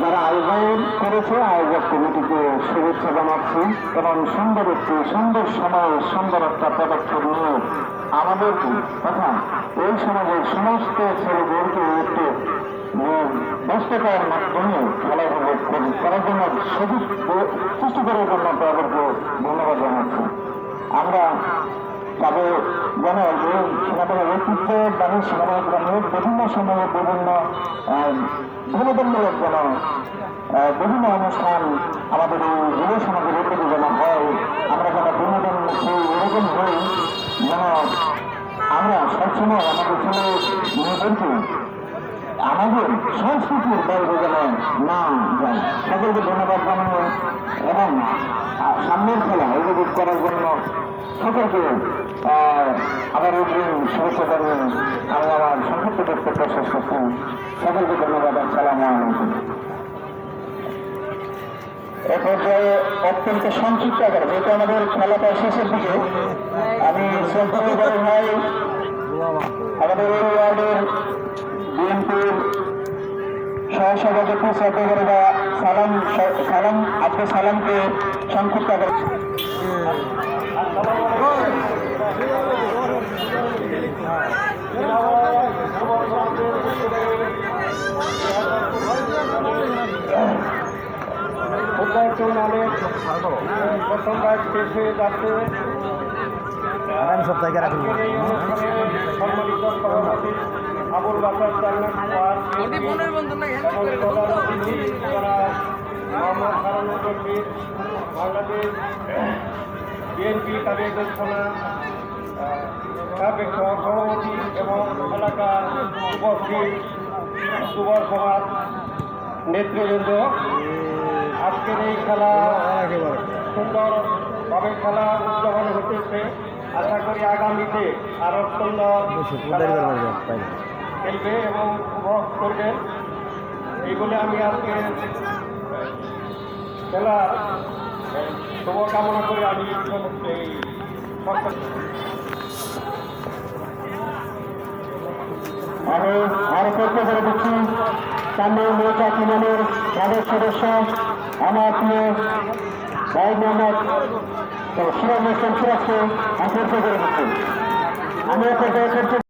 যারা আয়োজন করেছে, আয়োজক কমিটিকে শুভেচ্ছা জানাচ্ছি এবং সুন্দর একটি সুন্দর সময় সুন্দর একটা পদক্ষেপ নিয়ে আমাদের তথা এই সমাজের সমস্ত ছেলেদেরকে একটু ব্যস্ততার মাধ্যমে খেলাধুলো করার জন্য ও- সৃষ্টি করার জন্য তাদেরকে ধন্যবাদ জানাচ্ছি। আমরা তাদের যেন সেনাবাহিনী গ্রামের বিভিন্ন সময়ে বিভিন্ন বিনোদনমূলক যেন বিভিন্ন অনুষ্ঠান আমাদের এই যুব সমাজের উপরে যেন হয়। আমরা যেন বিনোদন এরকম হই যেন আমরা সবসময় আমাদের ছেলে মেয়েদেরকে, আমাদের সংস্কৃতির বাইরে যেন না যায় সকলকে ধন্যবাদ জানানো এবং সামনের খেলা উপভোগ করার জন্য সকলকে আবার আলাইকুম এ পর্যায়ে অত্যন্ত সংক্ষিপ্ত আকারে যেহেতু আমাদের খেলাটা শেষের দিকে আমি শ্রদ্ধা বড় ভাই আমাদের এই ওয়ার্ডের বিএনপির সহসভাপতি শ্রদ্ধা সালাম সালাম আব্দুল সালামকে সংক্ষিপ্ত আকারে প্রথম রাত শেষ হয়ে যাচ্ছে আগামী সপ্তাহে রাখুন সম্মানিত সভাপতি আবুল বাসার রশিদ বাংলাদেশ বিএনপি কারিগর থানা সাবেক সভাপতি এবং এলাকার উপস্থিত যুবর সমাজ নেতৃবৃন্দ। আজকের এই খেলা সুন্দরভাবে খেলা উদযাপন হতেছে। আশা করি আগামীতে আরও সুন্দর খেলা খেলবে এবং উপভোগ করবে। এই বলে আমি আজকে খেলা শুভকামনা করে আমি এই আমি আরও করতে করে দিচ্ছি সামনে মোর্চা কিনানের তাদের সদস্য, আমার প্রিয় ভাই মোহাম্মদ সিরাজ ইসলাম সিরাজকে আমি করে দিচ্ছি আমি একটা